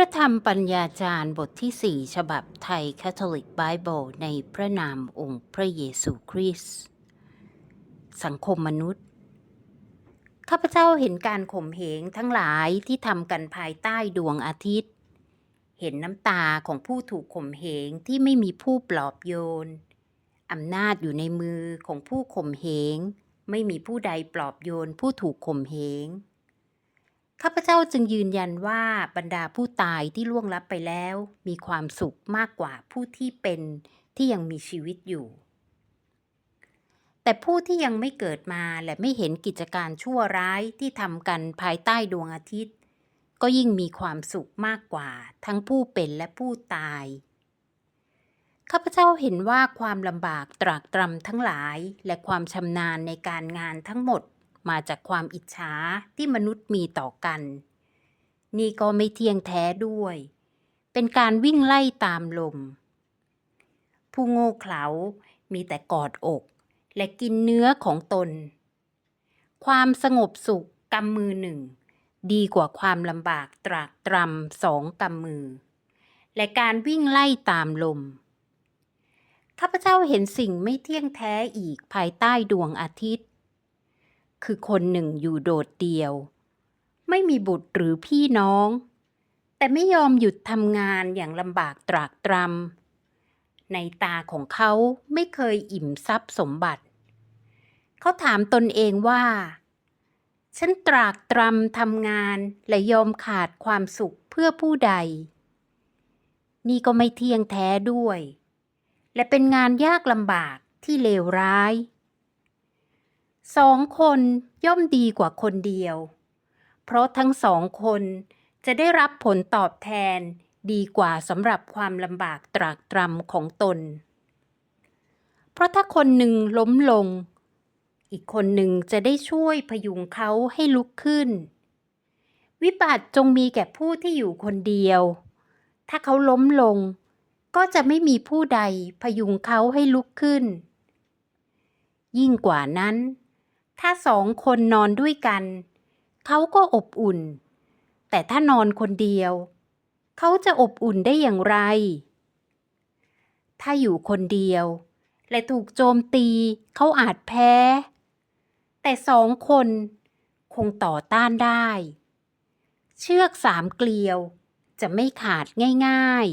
ระธรรมปัญญาจารย์บทที่4ฉบับไทยคาทอลิกไบเบิลในพระนามองค์พระเยซูคริสต์สังคมมนุษย์ ข้าพเจ้าเห็นการข่มเหงทั้งหลายที่ทำกันภายใต้ดวงอาทิตย์ เห็นน้ำตาของผู้ถูกข่มเหงที่ไม่มีผู้ปลอบโยนอำนาจอยู่ในมือของผู้ข่มเหง ไม่มีผู้ใดปลอบโยนผู้ถูกข่มเหง ข้าพเจ้าจึงยืนยันว่าบรรดาผู้ตายที่ล่วงลับไปแล้ว มีความสุขมากกว่าผู้ที่เป็นที่ยังมีชีวิตอยู่ แต่ผู้ที่ยังไม่เกิดมาและไม่เห็นกิจการชั่วร้ายที่ทำกันภายใต้ดวงอาทิตย์ ก็ยิ่งมีความสุขมากกว่า ทั้งผู้เป็นและผู้ตาย ข้าพเจ้าเห็นว่าความลำบากตรากตรำทั้งหลาย และความชำนาญในการงานทั้งหมด มาจากความอิจฉาที่มนุษย์มีต่อกัน นี่ก็ไม่เที่ยงแท้ด้วย เป็นการวิ่งไล่ตามลม ผู้โง่เขลา มีแต่กอดอก และกินเนื้อของตน ความสงบสุขกำมือหนึ่ง ดีกว่าความลำบากตรากตรำสองกำมือ และการวิ่งไล่ตามลมข้าพเจ้าเห็นสิ่งไม่เที่ยงแท้อีกภายใต้ดวงอาทิตย์ คือคนหนึ่งอยู่โดดเดี่ยว ไม่มีบุตรหรือพี่น้อง แต่ไม่ยอมหยุดทำงานอย่างลำบากตรากตรำในตาของเขาไม่เคยอิ่มทรัพย์สมบัติ เขาถามตนเองว่า ฉันตรากตรำทำงานและยอมขาดความสุขเพื่อผู้ใด นี่ก็ไม่เที่ยงแท้ด้วย และเป็นงานยากลำบากที่เลวร้าย สองคนย่อมดีกว่าคนเดียว เพราะทั้งสองคนจะได้รับผลตอบแทนดีกว่าสำหรับความลำบากตรากตรำของตน เพราะถ้าคนหนึ่งล้มลง อีกคนหนึ่งจะได้ช่วยพยุงเขาให้ลุกขึ้น วิบัติจงมีแก่ผู้ที่อยู่คนเดียว ถ้าเขาล้มลง ก็จะไม่มีผู้ใดพยุงเขาให้ลุกขึ้น ยิ่งกว่านั้น ถ้าสองคนนอนด้วยกัน เขาก็อบอุ่น แต่ถ้านอนคนเดียว เขาจะอบอุ่นได้อย่างไร ถ้าอยู่คนเดียว และถูกโจมตีเขาอาจแพ้ แต่สองคนคงต่อต้านได้ เชือกสามเกลียวจะไม่ขาดง่าย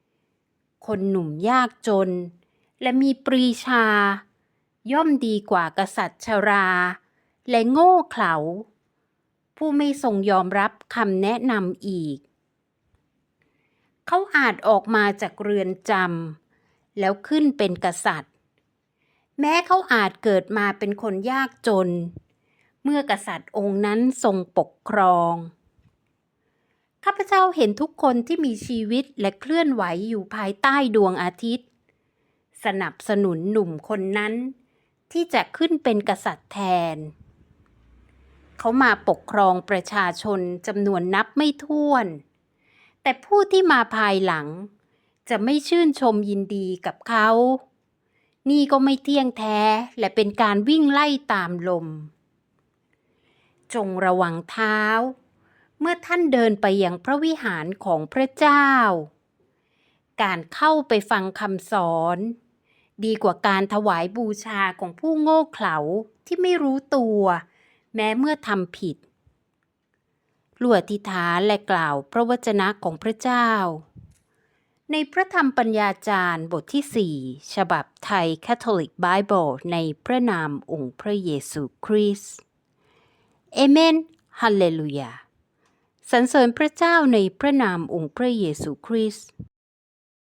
ๆ คนหนุ่มยากจน และมีปรีชา ย่อมดีกว่ากษัตริย์ชรา และโง่เขลา ผู้ไม่ทรงยอมรับคำแนะนำอีก เขาอาจออกมาจากเรือนจำแล้วขึ้นเป็นกษัตริย์ แม้เขาอาจเกิดมาเป็นคนยากจน เมื่อกษัตริย์องค์นั้นทรงปกครองข้าพเจ้าเห็นทุกคนที่มีชีวิตและเคลื่อนไหวอยู่ภายใต้ดวงอาทิตย์ สนับสนุนหนุ่มคนนั้น ที่จะขึ้นเป็นกษัตริย์แทน เขามาปกครองประชาชนจำนวนนับไม่ถ้วน แต่ผู้ที่มาภายหลัง จะไม่ชื่นชมยินดีกับเขา นี่ก็ไม่เที่ยงแท้และเป็นการวิ่งไล่ตามลม จงระวังเท้า เมื่อท่านเดินไปยังพระวิหารของพระเจ้า การเข้าไปฟังคำสอน ดีกว่าการถวายบูชาของผู้โง่เขลาที่ไม่รู้ตัว แม้เมื่อทำผิดลวดทิฐานและกล่าวพระวจนะของพระเจ้า ในพระธรรมปัญญาจารย์บทที่ 4 ฉบับไทยคาทอลิกไบเบิลในพระนามองค์พระเยซูคริสต์เอเมนฮัลเลลูยาสรรเสริญพระเจ้าในพระนามองค์พระเยซูคริสต์